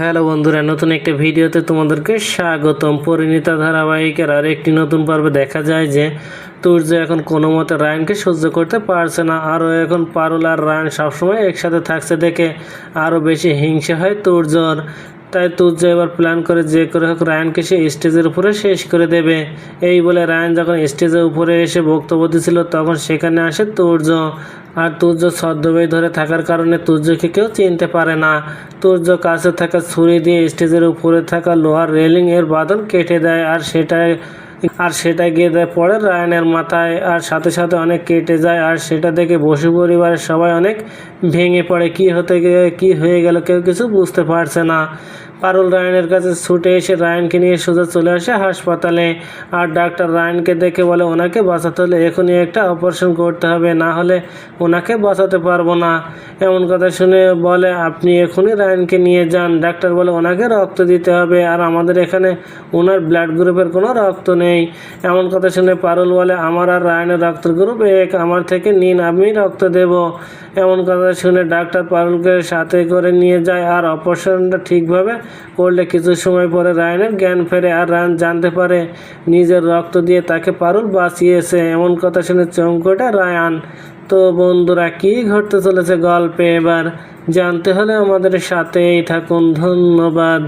Hello বন্ধুরা, নতুন একটা ভিডিওতে তোমাদেরকে স্বাগতম। পরিণীতা ধারাবাহিকের আর একটি নতুন পর্বে দেখা যায় যে তুর্য এখন কোনো মতে রায়নকে সহ্য করতে পারছে না। আরও এখন পারুল আর রায়ন সবসময় একসাথে থাকছে দেখে আরও বেশি হিংসা হয় তুর্যর তাই তুর্য এবার প্ল্যান করে যে করে হোক রায়নকে সে স্টেজের উপরে শেষ করে দেবে। এই বলে রায়ন যখন স্টেজের উপরে এসে বক্তব্য দিছিল, তখন সেখানে আসে তুর্য। আর তুর্য ছদ্মবেশ ধরে থাকার কারণে তুর্যকে কেউ চিনতে পারে না। তুর্য কাছে থাকা ছুরি দিয়ে স্টেজের উপরে থাকা লোহার রেলিং এর কেটে দেয়, আর সেটাই আর সেটা গিয়ে দেয় পড়ে রায়নের মাথায় আর সাথে সাথে অনেক কেটে যায়, আর সেটা দেখে বসু পরিবারের সবাই অনেক ভেঙে পড়ে। কি হতে গিয়ে, কী হয়ে গেল কেউ কিছু বুঝতে পারছে না। পারুল রায়নের কাছে ছুটে এসে রায়নকে নিয়ে সোজা চলে আসে হাসপাতালে। আর ডাক্তার রায়নকে দেখে বলে, ওনাকে বাঁচাতে হলে এখনই একটা অপারেশন করতে হবে, না হলে ওনাকে বাঁচাতে পারব না। এমন কথা শুনে বলে, আপনি এখনই রায়নকে নিয়ে যান। ডাক্তার বলে, ওনাকে রক্ত দিতে হবে আর আমাদের এখানে ওনার ব্লাড গ্রুপের কোনো রক্ত নেই। এমন কথা শুনে পারুল বলে, আমার আর রায়নের রক্তের গ্রুপ এক, আমার থেকে নিন, আমি রক্ত দেব। এমন কথা শুনে ডাক্তার পারুলকে সাথে করে নিয়ে যায় আর অপারেশনটা ঠিকভাবে করলে কিছু সময় পরে রায়নের জ্ঞান ফেরে আর রায়ন জানতে পারে। নিজের রক্ত দিয়ে তাকে পারুল বাঁচিয়েছে। এমন কথা শুনে চমকটা রায়ান। তো বন্ধুরা, কি ঘটতে চলেছে গল্পে? এবার জানতে হলে আমাদের সাথেই থাকুন। ধন্যবাদ।